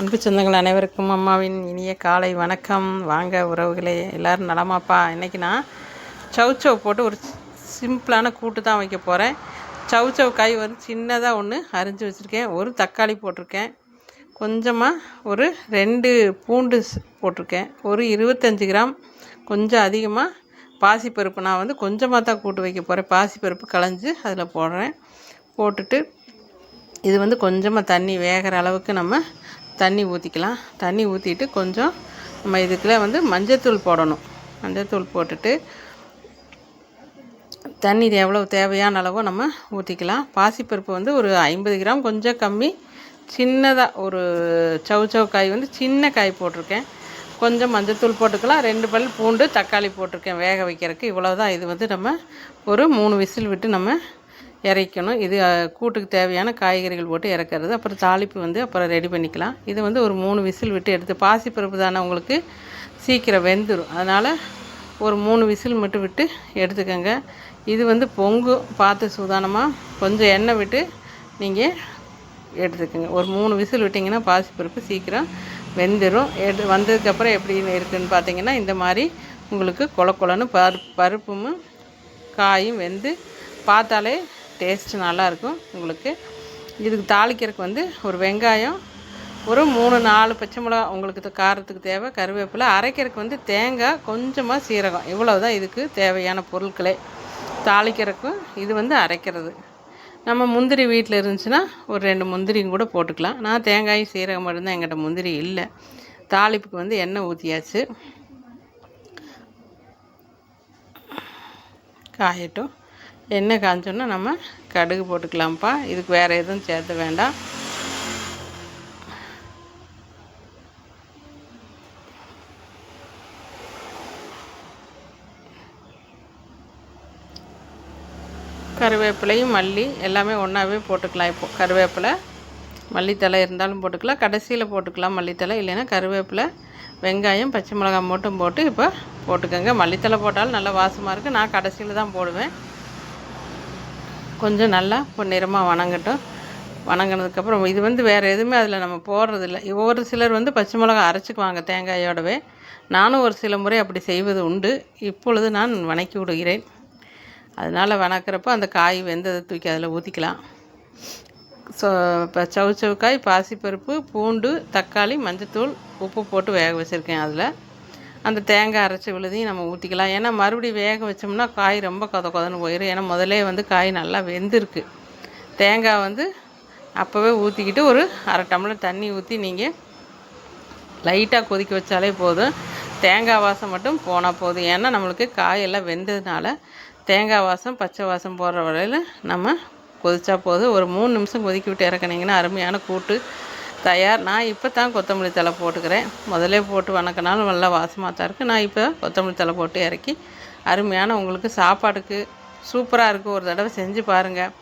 அன்பு சொந்தங்கள் அனைவருக்கும் அம்மாவின் இனிய காலை வணக்கம். வாங்க உறவுகளே எல்லோரும் நலமாப்பா. இன்றைக்கி நான் சவுச்சவ் போட்டு ஒரு சிம்பிளான கூட்டு தான் வைக்க போகிறேன் சவுச்சவ் காய் வந்து சின்னதாக ஒன்று அரிஞ்சு வச்சுருக்கேன். ஒரு தக்காளி போட்டிருக்கேன். கொஞ்சமாக ஒரு ரெண்டு பூண்டு போட்டிருக்கேன். ஒரு இருபத்தஞ்சி கிராம் கொஞ்சம் அதிகமாக பாசிப்பருப்பு நான் வந்து கொஞ்சமாக தான் கூட்டு வைக்க போகிறேன் பாசிப்பருப்பு களைஞ்சு அதில் போடுறேன். போட்டுட்டு இது வந்து கொஞ்சமாக தண்ணி வேகிற அளவுக்கு நம்ம தண்ணி ஊற்றிக்கலாம் தண்ணி ஊற்றிட்டு கொஞ்சம் நம்ம இதுக்குள்ளே வந்து மஞ்சத்தூள் போடணும். மஞ்சத்தூள் போட்டுட்டு தண்ணி எவ்வளோ தேவையான அளவோ நம்ம ஊற்றிக்கலாம் பாசிப்பருப்பு வந்து ஒரு ஐம்பது கிராம் கொஞ்சம் கம்மி. சின்னதாக ஒரு சவு சவு காய் வந்து சின்ன காய் போட்டிருக்கேன். கொஞ்சம் மஞ்சத்தூள் போட்டுக்கலாம். ரெண்டு பல் பூண்டு தக்காளி போட்டிருக்கேன் வேக வைக்கிறதுக்கு. இவ்வளோ தான் இது வந்து நம்ம ஒரு மூணு விசில் விட்டு நம்ம இறக்கணும். இது கூட்டுக்கு தேவையான காய்கறிகள் போட்டு இறக்கிறது. அப்புறம் தாளிப்பு வந்து அப்புறம் ரெடி பண்ணிக்கலாம். இது வந்து ஒரு மூணு விசில் விட்டு எடுத்து பாசிப்பருப்பு தானே உங்களுக்கு சீக்கிரம் வெந்துடும் அதனால் ஒரு மூணு விசில் மட்டும் விட்டு எடுத்துக்கோங்க. இது வந்து பொங்கு பார்த்து சூதானமாக கொஞ்சம் எண்ணெய் விட்டு நீங்கள் எடுத்துக்கோங்க. ஒரு மூணு விசில் விட்டிங்கன்னா பாசிப்பருப்பு சீக்கிரம் வெந்துடும் எடு வந்ததுக்கப்புறம் எப்படி இருக்குதுன்னு பார்த்தீங்கன்னா இந்த மாதிரி உங்களுக்கு கொல கொலன்னு பருப்பு பருப்பும் காயும் வெந்து பார்த்தாலே டேஸ்ட்டு நல்லாயிருக்கும் உங்களுக்கு. இதுக்கு தாளிக்கிறதுக்கு வந்து ஒரு வெங்காயம் ஒரு மூணு நாலு பச்சை மிளகா உங்களுக்கு காரத்துக்கு தேவை கருவேப்பிலை அரைக்கிறதுக்கு வந்து தேங்காய் கொஞ்சமாக சீரகம். இவ்வளோ தான் இதுக்கு தேவையான பொருட்களே. தாளிக்கிறதுக்கும் இது வந்து அரைக்கிறது. நம்ம முந்திரி வீட்டில் இருந்துச்சுன்னா ஒரு ரெண்டு முந்திரியும் கூட போட்டுக்கலாம். நான் தேங்காயும் சீரகம் மட்டும்தான் எங்கிட்ட முந்திரி இல்லை. தாளிப்புக்கு வந்து எண்ணெய் ஊற்றியாச்சு காயட்டும். எண்ணெய் காஞ்சோன்னா நம்ம கடுகு போட்டுக்கலாம்ப்பா. இதுக்கு வேறு எதுவும் சேர்த்த வேண்டாம். கருவேப்பிலையும் மல்லி எல்லாமே ஒன்றாவே போட்டுக்கலாம் இப்போ. கருவேப்பிலை மல்லித்தலை இருந்தாலும் போட்டுக்கலாம். கடைசியில் போட்டுக்கலாம் மல்லித்தலை இல்லைன்னா கருவேப்பிலை வெங்காயம் பச்சை மிளகாய் மட்டும் போட்டு இப்போ போட்டுக்கோங்க. மல்லித்தலை போட்டாலும் நல்லா வாசமாக இருக்குது நான் கடைசியில் தான் போடுவேன். கொஞ்சம் நல்லா பொன்னிறமாக வணங்கட்டும். வணங்கினதுக்கப்புறம் இது வந்து வேறு எதுவுமே அதில் நம்ம போடுறதில்ல. ஒவ்வொரு சிலர் வந்து பச்சை மிளகா அரைச்சிக்குவாங்க தேங்காயோடவே. நானும் ஒரு சில முறை அப்படி செய்வது உண்டு. இப்பொழுது நான் வணக்கி விடுகிறேன். அதனால் வணக்கிறப்போ அந்த காய் வெந்ததை தூக்கி அதில் ஊற்றிக்கலாம் ஸோ இப்போ சவு சவுக்காய் பாசிப்பருப்பு பூண்டு தக்காளி மஞ்சத்தூள் உப்பு போட்டு வேக வச்சுருக்கேன் அதில். அந்த தேங்காய் அரைச்சி விழுதையும் நம்ம ஊற்றிக்கலாம் ஏன்னா மறுபடியும் வேக வச்சோம்னா காய் ரொம்ப கொத கொதன்னு போயிடும் ஏன்னா முதலே வந்து காய் நல்லா வெந்திருக்கு. தேங்காய் வந்து அப்போவே ஊற்றிக்கிட்டு ஒரு அரை டம்ளர் தண்ணி ஊற்றி நீங்கள் லைட்டாக கொதிக்க வச்சாலே போதும். தேங்காய் வாசம் மட்டும் போனால் போதும். ஏன்னா நம்மளுக்கு காயெல்லாம் வெந்ததுனால தேங்காய் வாசம் பச்சை வாசம் போடுற வரையில் நம்ம கொதிச்சா போதும். ஒரு மூணு நிமிஷம் கொதிக்க விட்டு இறக்குனீங்கன்னா அருமையான கூட்டு. தயார். நான் இப்போ தான் கொத்தமல்லி தலை போட்டுக்கிறேன். முதலே போட்டு வணக்கினாலும் நல்லா வாசமாக தான் இருக்குது நான் இப்போ கொத்தமல்லி தலை போட்டு இறக்கி அருமையான உங்களுக்கு சாப்பாடுக்கு சூப்பராக இருக்கும் ஒரு தடவை செஞ்சு பாருங்கள்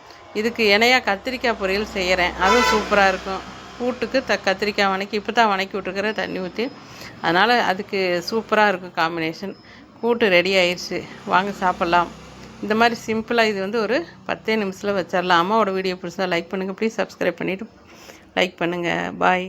இதுக்கு இணையாக கத்திரிக்காய் பொரியல் செய்கிறேன் அதுவும் சூப்பராக இருக்கும். கூட்டுக்கு த கத்திரிக்காய் வணக்கி இப்போ தான் வணக்கி விட்டுருக்குறேன் தண்ணி ஊற்றி அதனால் அதுக்கு சூப்பராக இருக்கும் காம்பினேஷன் கூட்டு ரெடி ஆயிடுச்சு வாங்க சாப்பிட்லாம். இந்த மாதிரி சிம்பிளாக இது வந்து ஒரு பத்தே நிமிஷத்தில் வச்சிடலாம். அம்மாவோட வீடியோ பிடிச்சா லைக் பண்ணுங்கள் ப்ளீஸ் சப்ஸ்கிரைப் பண்ணிவிட்டு லைக் பண்ணுங்கள் பாய்.